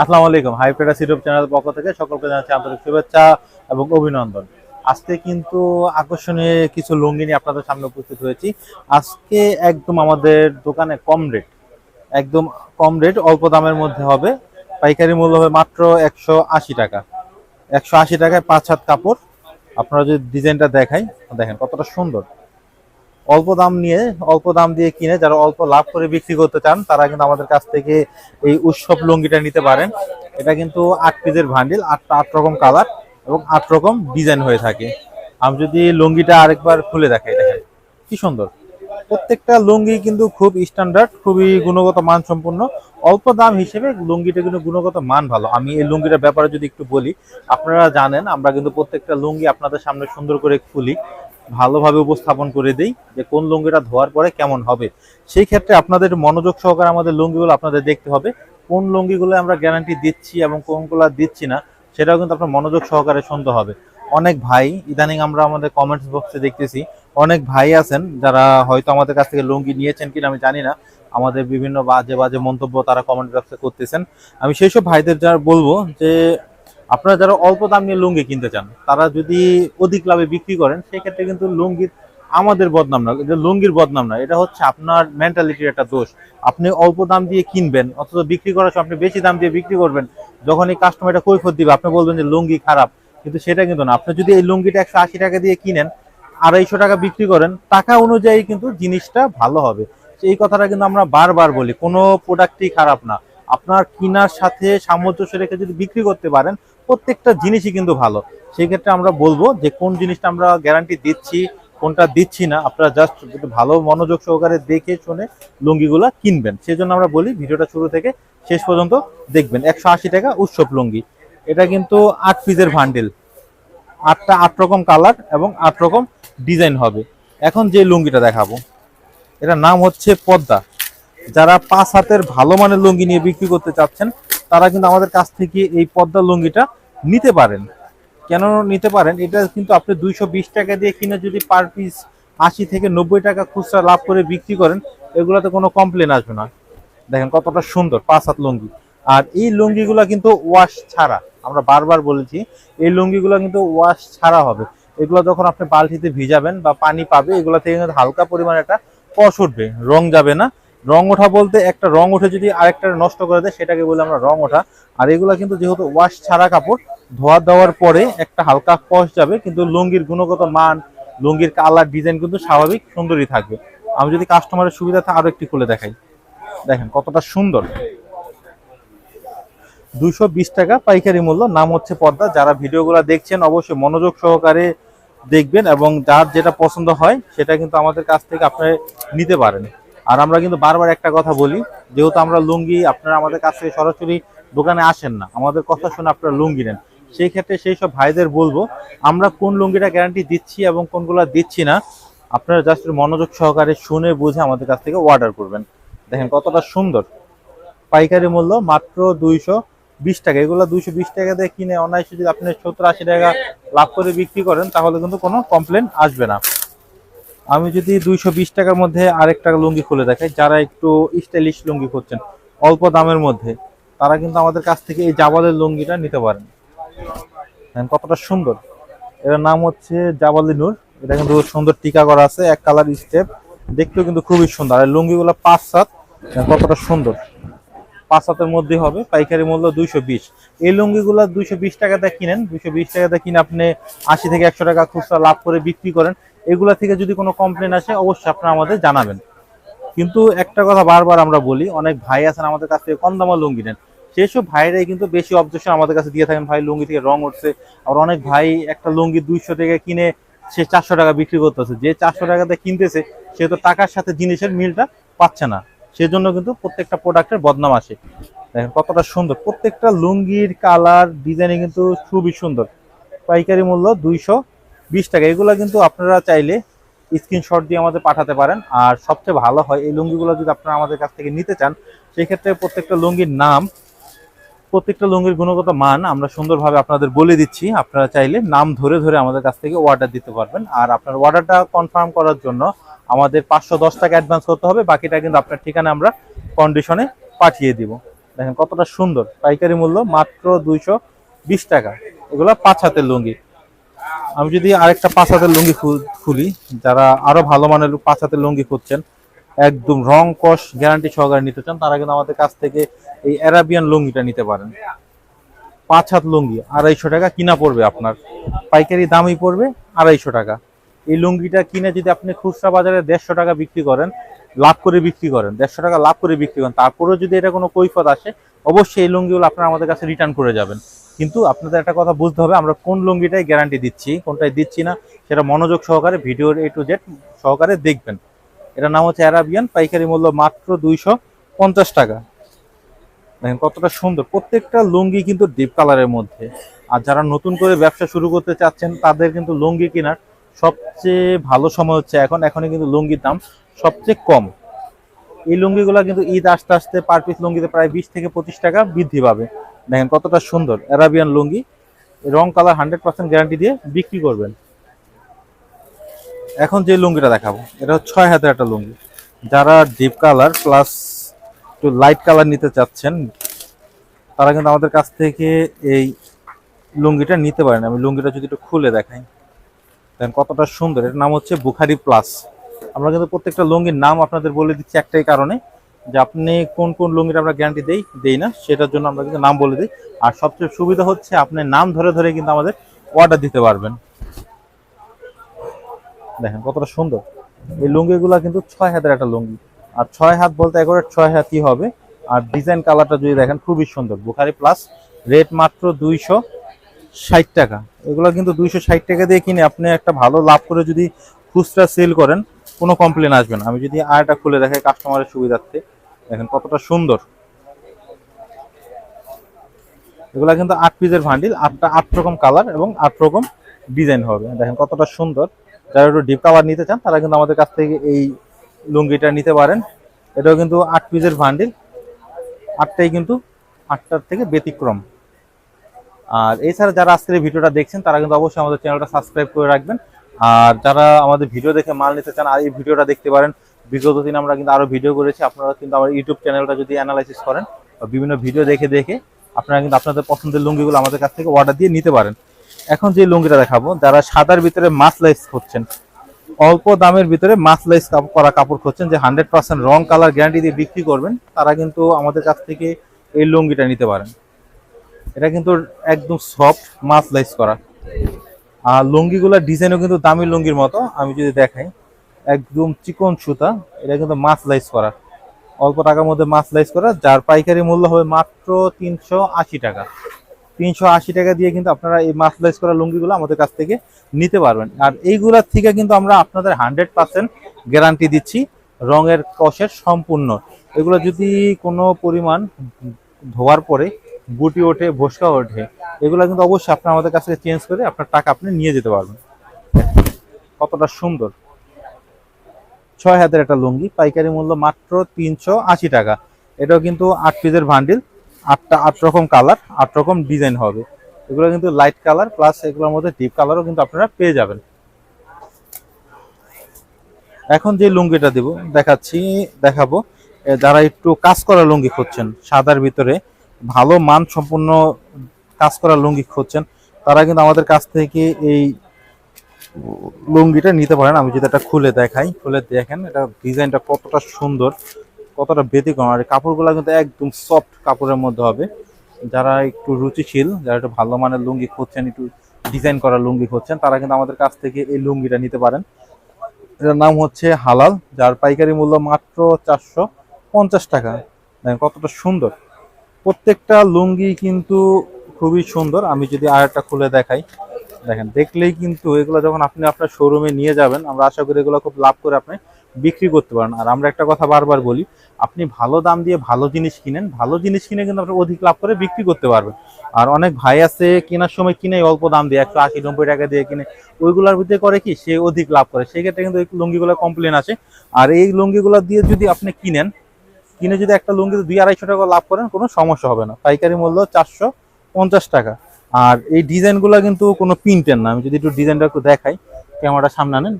আসসালামু আলাইকুম high প্রেডাস YouTube চ্যানেলের পক্ষ থেকে সকলকে জানাচ্ছি আন্তরিক শুভেচ্ছা এবং অভিনন্দন। আজকে কিন্তু আকর্ষণীয় কিছু লুঙ্গি নিয়ে আপনাদের সামনে উপস্থিত হয়েছি। আজকে একদম আমাদের দোকানে কম রেট একদম কম রেট অল্প দামের মধ্যে হবে। পাইকারি মূল্য হবে মাত্র একশো আশি টাকা। একশো আশি টাকায় পাঁচ হাত কাপড়। আপনারা যদি ডিজাইনটা দেখাই, দেখেন কতটা সুন্দর। অল্প দাম নিয়ে, অল্প দাম দিয়ে কিনে যারা অল্প লাভ করে বিক্রি করতে চান, তারা কিন্তু আমাদের কাছ থেকে এই উৎসব লুঙ্গিটা নিতে পারেন। এটা কিন্তু আট পিসের ভান্ডিল আটটা আট রকম কালার এবং আট রকম ডিজাইন হয়ে থাকে। আমি যদি লুঙ্গিটা আরেকবার খুলে দেখাই, দেখেন, কি সুন্দর। প্রত্যেকটা লুঙ্গি কিন্তু খুব স্ট্যান্ডার্ড খুবই গুণগত মান সম্পন্ন অল্প দাম হিসেবে লুঙ্গিটা কিন্তু গুণগত মান ভালো। আমি এই লুঙ্গিটার ব্যাপারে যদি একটু বলি, আপনারা জানেন, আমরা কিন্তু প্রত্যেকটা লুঙ্গি আপনাদের সামনে সুন্দর করে খুলি। ভালোভাবে উপস্থাপন করে দেই যে কোন লুঙ্গিটা ধোয়ার পরে কেমন হবে। সেই ক্ষেত্রে আপনাদের মনোযোগ সহকারে আমাদের লুঙ্গিগুলো আপনাদের দেখতে হবে। কোন লুঙ্গিগুলো আমরা গ্যারান্টি দিচ্ছি এবং কোনগুলো দিচ্ছি না, সেটাও কিন্তু আপনার মনোযোগ সহকারে শুনতে হবে। অনেক ভাই, ইদানিং আমরা আমাদের কমেন্টস বক্সে দেখতেছি, অনেক ভাই আছেন যারা হয়তো আমাদের কাছ থেকে লুঙ্গি নিয়েছেন কিনা আমি জানি না। আমাদের বিভিন্ন বাজে বাজে মন্তব্য তারা কমেন্ট বক্সে করতেছেন। আমি সেই সব ভাইদের যারা বলব যে আপনারা যারা অল্প দাম নিয়ে লুঙ্গি কিনতে চান, তারা যদি অধিক লাভে বিক্রি করেন, সেক্ষেত্রে কিন্তু লুঙ্গির আমাদের বদনাম না। এটা লুঙ্গির বদনাম না। এটা হচ্ছে আপনার মেন্টালিটির একটা দোষ। আপনি অল্প দাম দিয়ে কিনবেন, অথচ বিক্রি করার সময় আপনি বেশি দাম দিয়ে বিক্রি করবেন, যখন এই কাস্টমার এটা কৈফত দিবে, আপনি বলবেন যে লুঙ্গি খারাপ। কিন্তু সেটা কিন্তু না। আপনি যদি এই লুঙ্গিটা একশো আশি টাকা দিয়ে কিনেন, আড়াইশো টাকা বিক্রি করেন, টাকা অনুযায়ী কিন্তু জিনিসটা ভালো হবে। এই কথাটা কিন্তু আমরা বারবার বলি, কোনো প্রোডাক্টই খারাপ না। আপনার কিনার সাথে সামঞ্জস্য রেখে যদি বিক্রি করতে পারেন প্রত্যেকটা জিনিসই কিন্তু ভালো। সেই ক্ষেত্রে আমরা বলব যে, কোন জিনিসটা আমরা গ্যারান্টি দিচ্ছি, কোনটা দিচ্ছি না, আপনারা জাস্ট ভালো মনোযোগ সহকারে দেখে শুনে লুঙ্গিগুলা কিনবেন। সেই জন্য আমরা বলি, ভিডিওটা শুরু থেকে শেষ পর্যন্ত দেখবেন। একশো আশি টাকা উৎসব লুঙ্গি। এটা কিন্তু আট পিসের ভান্ডেল আটটা আট রকম কালার এবং আট রকম ডিজাইন হবে। এখন যে লুঙ্গিটা দেখাবো, এটার নাম হচ্ছে পদ্মা। যারা পাঁচ হাতের ভালো মানের লুঙ্গি নিয়ে বিক্রি করতে চাচ্ছেন, তারা কিন্তু আমাদের কাছ থেকে এই পদ্মা লুঙ্গিটা নিতে পারেন। কেন নিতে পারেন? এটা কিন্তু আপনি দুইশো বিশ টাকা দিয়ে কিনে যদি পার পিস আশি থেকে নব্বই টাকা খুচরা লাভ করে বিক্রি করেন, এগুলোতে কোনো কমপ্লেন আসবে না। দেখেন কতটা সুন্দর পাঁচ হাত লুঙ্গি। আর এই লুঙ্গিগুলো কিন্তু ওয়াশ ছাড়া, আমরা বারবার বলেছি, এই লুঙ্গিগুলো কিন্তু ওয়াশ ছাড়া হবে। এগুলো যখন আপনি বালতিতে ভিজাবেন বা পানি পাবে, এগুলো থেকে কিন্তু হালকা পরিমাণে একটা কষ উঠবে, রং যাবে না। রং ওঠা বলতে একটা রং উঠে যদি আরেকটা নষ্ট করে দেয়, সেটাকে বলে আমরা রং ওঠা। আর এগুলো কিন্তু যেহেতু ওয়াশ ছাড়া কাপড়, ধোয়া দেওয়ার পরে একটা হালকা কষ যাবে, কিন্তু লুঙ্গির গুণগত মান, লুঙ্গির কালার ডিজাইন কিন্তু স্বাভাবিক সুন্দরই থাকবে। আমি যদি কাস্টমারের সুবিধা থাকে, আরও একটি খুলে দেখাই। দেখেন কতটা সুন্দর। দুশো টাকা পাইকারি মূল্য, নাম হচ্ছে পর্দা। যারা ভিডিওগুলো দেখছেন, অবশ্যই মনোযোগ সহকারে দেখবেন এবং যার যেটা পছন্দ হয়, সেটা কিন্তু আমাদের কাছ থেকে আপনি নিতে পারেন। আর আমরা কিন্তু বারবার একটা কথা বলি, যেহেতু আমরা লুঙ্গি, আপনারা আমাদের কাছ সরাসরি দোকানে আসেন না, আমাদের কথা শুনে আপনারা লুঙ্গি নেন। সেই ক্ষেত্রে সেই সব ভাইদের বলব, আমরা কোন লুঙ্গিটা গ্যারান্টি দিচ্ছি এবং কোনগুলো দিচ্ছি না, আপনারা জাস্ট মনোযোগ সহকারে শুনে বুঝে আমাদের কাছ থেকে অর্ডার করবেন। দেখেন কতটা সুন্দর। পাইকারি মূল্য মাত্র দুইশো বিশ টাকা। এগুলো দুইশো বিশ টাকা দিয়ে কিনে অনায়াসে যদি আপনি সত্তর আশি টাকা লাভ করে বিক্রি করেন, তাহলে কিন্তু কোনো কমপ্লেন আসবে না। আমি যদি দুইশো বিশ টাকার মধ্যে আরেকটা লুঙ্গি খুলে দেখাই, যারা একটু স্টাইলিশ লুঙ্গি করছেন অল্প দামের মধ্যে, তারা কিন্তু আমাদের কাছ থেকে এই জাবালের লুঙ্গিটা নিতে পারেন। কতটা সুন্দর। এর নাম হচ্ছে জাবালি নূর। এটা কিন্তু সুন্দর টিকা করা আছে, এক কালার স্টেপ দেখতেও কিন্তু খুবই সুন্দর। আর লুঙ্গিগুলো পাঁচ সাত কতটা সুন্দর। পাঁচ হাতের মধ্যে হবে, পাইকারি মূল্য দুইশো বিশ। এই লুঙ্গিগুলো দুইশো বিশ টাকাতে কিনেন, দুইশো বিশ টাকাতে কিনে আপনি আশি থেকে একশো টাকা খুচরা লাভ করে বিক্রি করেন। এগুলা থেকে যদি কোনো কমপ্লেন আসে, অবশ্যই আপনারা আমাদের জানাবেন। কিন্তু একটা কথা বারবার আমরা বলি, অনেক ভাই আছেন আমাদের কাছ থেকে কম দামা লুঙ্গি নেন। সেসব ভাইরাই কিন্তু বেশি অবজেকশন আমাদের কাছে দিয়ে থাকেন। ভাই, লুঙ্গি থেকে রং উঠছে। আর অনেক ভাই একটা লুঙ্গি দুইশো থেকে কিনে সে চারশো টাকা বিক্রি করতেছে। যে চারশো টাকাতে কিনতেছে, সে তো টাকার সাথে জিনিসের মিলটা পাচ্ছে না। সেজন্য কিন্তু প্রত্যেকটা প্রোডাক্টের বদনাম আসে। দেখেন কতটা সুন্দর। প্রত্যেকটা লুঙ্গির কালার ডিজাইনে কিন্তু খুবই সুন্দর। পাইকারি মূল্য দুইশো বিশ টাকা। এগুলো কিন্তু আপনারা চাইলে স্ক্রিনশট দিয়ে আমাদের পাঠাতে পারেন। আর সবচেয়ে ভালো হয়, এই লুঙ্গিগুলো যদি আপনারা আমাদের কাছ থেকে নিতে চান, সেক্ষেত্রে প্রত্যেকটা লুঙ্গির নাম, প্রত্যেকটা লুঙ্গির গুণগত মান আমরা সুন্দরভাবে আপনাদের বলে দিচ্ছি। আপনারা চাইলে নাম ধরে ধরে আমাদের কাছ থেকে অর্ডার দিতে পারবেন। আর আপনার অর্ডারটা কনফার্ম করার জন্য আমাদের পাঁচশো দশ টাকা অ্যাডভান্স করতে হবে। বাকিটা কিন্তু আপনার ঠিকানা আমরা কন্ডিশনে পাঠিয়ে দিব। দেখেন কতটা সুন্দর। পাইকারি মূল্য মাত্র দুইশো বিশ টাকা। এগুলো পাঁচ হাতের লুঙ্গি। আমি যদি আরেকটা পাঁচ হাতের লুঙ্গি খুলি, যারা আরও ভালো মানের পাঁচ হাতের লুঙ্গি খুঁজছেন, একদম রং কষ গ্যারান্টি সহকারে নিতে চান, তারা কিন্তু আমাদের কাছ থেকে এই অ্যারাবিয়ান লুঙ্গিটা নিতে পারেন। পাঁচ হাত লুঙ্গি, আড়াইশো টাকা কিনা পড়বে আপনার। পাইকারি দামই পড়বে আড়াইশো টাকা। এই লুঙ্গিটা কিনে যদি আপনি খুচরা বাজারে দেড়শো টাকা বিক্রি করেন, লাভ করে বিক্রি করেন, দেড়শো টাকা লাভ করে বিক্রি করেন, তারপরেও যদি এটা কোনো কৈফত আসে, অবশ্যই এই লুঙ্গিগুলো আপনারা আমাদের কাছে রিটার্ন করে যাবেন। কিন্তু আপনাদের একটা কথা বুঝতে হবে, আমরা কোন লুঙ্গিটাই গ্যারান্টি দিচ্ছি, কোনটাই দিচ্ছি না, সেটা মনোযোগ সহকারে ভিডিওর এ টু জেড সহকারে দেখবেন। এটার নাম হচ্ছে অ্যারাবিয়ান পাইকারি মূল্য মাত্র দুইশো পঞ্চাশ টাকা। দেখেন কতটা সুন্দর, প্রত্যেকটা লুঙ্গি কিন্তু ডিপ কালারের মধ্যে। আর যারা নতুন করে ব্যবসা শুরু করতে চাচ্ছেন, তাদের কিন্তু লুঙ্গি কেনার সবচেয়ে ভালো সময় হচ্ছে এখন, এখনই কিন্তু লুঙ্গির দাম সবচেয়ে কম। এই লুঙ্গিগুলো কিন্তু ঈদ আসতে আসতে পার পিস লুঙ্গিতে প্রায় বিশ থেকে পঁচিশ টাকা বৃদ্ধি পাবে। দেখেন কতটা সুন্দর অ্যারাবিয়ান লুঙ্গি। রং কালার হান্ড্রেড পার্সেন্ট গ্যারান্টি দিয়ে বিক্রি করবেন। এখন যে লুঙ্গিটা দেখাবো, এটা ছয় হাতের একটা লুঙ্গি। যারা ডিপ কালার প্লাস একটু লাইট কালার নিতে চাচ্ছেন, তারা কিন্তু আমাদের কাছ থেকে এই লুঙ্গিটা নিতে পারেন। আমি লুঙ্গিটা যদি একটু খুলে দেখাই। দেখেন কতটা সুন্দর এর নাম হচ্ছে বুখারি প্লাস আমরা কিন্তু প্রত্যেকটা লুঙ্গির নাম আপনাদের বলে দিচ্ছি একটাই কারণে। যে আপনি কোন কোন লুঙ্গিটা আমরা গ্যারান্টি দেই দেই না, সেটার জন্য আমরা কিন্তু নাম বলে দিই। আর সবচেয়ে সুবিধা হচ্ছে আপনি নাম ধরে ধরে কিন্তু আমাদের অর্ডার দিতে পারবেন। দেখেন কতটা সুন্দর। এই লুঙ্গিগুলা কিন্তু ছয় হাতের একটা লুঙ্গি। আর ছয় হাত বলতে একবারে ছয় হাতই হবে। আর ডিজাইন কালারটা যদি দেখেন, খুবই সুন্দর। বুখারি প্লাস রেট মাত্র দুইশো ষাট টাকা। এগুলো কিন্তু দুইশো ষাট টাকা দিয়ে কিনে আপনি একটা ভালো লাভ করে যদি খুচরা সেল করেন, কোনো কমপ্লেন আসবে না। আমি যদি আয়টা খুলে দেখাই কাস্টমারের সুবিধার্থে। দেখেন কতটা সুন্দর। এগুলা কিন্তু আট পিসের ভান্ডিল আটটা, আট রকম কালার এবং আট রকম ডিজাইন হবে। দেখেন কতটা সুন্দর। যারা একটু ডিপ কাভার নিতে চান, তারা কিন্তু আমাদের কাছ থেকে এই লুঙ্গিটা নিতে পারেন। এটাও কিন্তু আট পিসের ভান্ডিল আটটাই কিন্তু আটটার থেকে ব্যতিক্রম। আর এছাড়া যারা আজকের ভিডিওটা দেখছেন, তারা কিন্তু অবশ্যই আমাদের চ্যানেলটা সাবস্ক্রাইব করে রাখবেন। আর যারা আমাদের ভিডিও দেখে মাল নিতে চান, আর এই ভিডিওটা দেখতে পারেন বিগত দিন আমরা কিন্তু আরও ভিডিও করেছি। আপনারা কিন্তু আমার ইউটিউব চ্যানেলটা যদি অ্যানালাইসিস করেন বা বিভিন্ন ভিডিও দেখে দেখে আপনারা কিন্তু আপনাদের পছন্দের লুঙ্গিগুলো আমাদের কাছ থেকে অর্ডার দিয়ে নিতে পারেন। এখন যে লুঙ্গিটা দেখাবো, যারা সাদার ভিতরে মাছ লাইস করছেন অল্প দামের ভিতরে মাছ লাইস করা কাপড় খুঁজছেন, যে হান্ড্রেড পার্সেন্ট রং কালার গ্যারান্টি দিয়ে বিক্রি করবেন, তারা কিন্তু আমাদের কাছ থেকে এই লুঙ্গিটা নিতে পারেন। এটা কিন্তু একদম সফট মাছ লাইস করা। আর লুঙ্গিগুলোর ডিজাইনও কিন্তু দামি লুঙ্গির মতো, আমি যদি দেখাই। একদম চিকন সুতা। এটা কিন্তু মাছ লাইস করা। অল্প টাকার মধ্যে মাছ লাইস করা, যার পাইকারি মূল্য হবে মাত্র তিনশো আশি টাকা। তিনশো আশি টাকা দিয়ে কিন্তু আপনারা এই মাছ লাইস করা লুঙ্গিগুলো আমাদের কাছ থেকে নিতে পারবেন। আর এইগুলোর থেকে কিন্তু আমরা আপনাদের হান্ড্রেড পার্সেন্ট গ্যারান্টি দিচ্ছি, রঙের কষের সম্পূর্ণ। এগুলো যদি কোনো পরিমাণ ধোয়ার পরে গুটি ওঠে, ভস্কা ওঠে, এগুলো কিন্তু অবশ্যই আপনার আমাদের কাছ থেকে চেঞ্জ করে আপনার টাকা আপনি নিয়ে যেতে পারবেন। কতটা সুন্দর। ছয় হাতের একটা লুঙ্গি, পাইকারি মূল্য মাত্র তিনশো আশি টাকা। এটাও কিন্তু আট পিসের ভান্ডিল আটটা আট রকম কালার আট রকম ডিজাইন হবে। এগুলো কিন্তু লাইট কালার প্লাস এগুলোর মধ্যে ডিপ কালারও কিন্তু আপনারা পেয়ে যাবেন। এখন যে লুঙ্গিটা দেব, দেখাচ্ছি, দেখাবো। যারা একটু কাজ করা লুঙ্গি খুঁজছেন, সাদার ভিতরে ভালো মান সম্পূর্ণ কাজ করা লুঙ্গি খুঁজছেন, তারা কিন্তু আমাদের কাছ থেকে এই লুঙ্গিটা নিতে পারেন। আমি যদি এটা খুলে দেখাই, খুলে দেখেন, এটা ডিজাইনটা কতটা সুন্দর, কতটা ব্যতিক্রম। আর কাপড়গুলো কিন্তু একদম সফট কাপড়ের মধ্যে হবে। যারা একটু রুচিশীল, যারা একটু ভালো মানের লুঙ্গি খুঁজছেন, একটু ডিজাইন করা লুঙ্গি খুঁজছেন, তারা কিন্তু আমাদের কাছ থেকে এই লুঙ্গিটা নিতে পারেন। এটার নাম হচ্ছে হালাল, যার পাইকারি মূল্য মাত্র চারশো পঞ্চাশ টাকা। দেখেন কতটা সুন্দর। প্রত্যেকটা লুঙ্গি কিন্তু খুবই সুন্দর। আমি যদি আর একটা খুলে দেখাই দেখেন, দেখলেই কিন্তু এগুলো যখন আপনি আপনার শোরুমে নিয়ে যাবেন, আমরা আশা করি এগুলো খুব লাভ করে আপনি বিক্রি করতে পারেন। আর আমরা একটা কথা বারবার বলি, আপনি ভালো দাম দিয়ে ভালো জিনিস কিনেন, ভালো জিনিস কিনে কিন্তু আপনি অধিক লাভ করে বিক্রি করতে পারবেন। আর অনেক ভাই আছে, কেনার সময় কিনে অল্প দাম দিয়ে, একশো আশি, নব্বই টাকা দিয়ে কিনে, ওইগুলোর ভিতরে করে কি সে অধিক লাভ করে? সেক্ষেত্রে কিন্তু এই লুঙ্গিগুলো কমপ্লেন আছে আর এই লুঙ্গিগুলো দিয়ে যদি আপনি কিনেন, কিনে যদি একটা লুঙ্গিতে দুই আড়াইশো টাকা লাভ করেন, কোনো সমস্যা হবে না। পাইকারি মূল্য চারশো পঞ্চাশ টাকা। আর এই ডিজাইনগুলো কিন্তু কোনো প্রিন্টের না। আমি যদি একটু ডিজাইনটা একটু দেখাই, ক্যামেরাটা সামনে আনেন।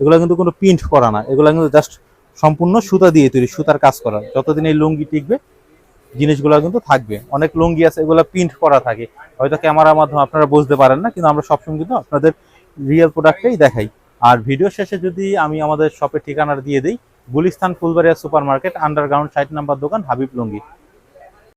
এগুলো কিন্তু কোনো প্রিন্ট করা না। এগুলো কিন্তু জাস্ট সম্পূর্ণ সুতা দিয়ে তৈরি, সুতার কাজ করা। যতদিন এই লুঙ্গি টিকবে, জিনিসগুলো কিন্তু থাকবে। অনেক লুঙ্গি আছে, এগুলো প্রিন্ট করা থাকে। হয়তো ক্যামেরার মাধ্যমে আপনারা বুঝতে পারেন না, কিন্তু আমরা সবসময় কিন্তু আপনাদের রিয়েল প্রোডাক্টটাই দেখাই। আর ভিডিও শেষে যদি আমি আমাদের শপের ঠিকানা দিয়ে দিই, Gulistan Fulbaria super market underground site number দোকান, হাবিব লুঙ্গি।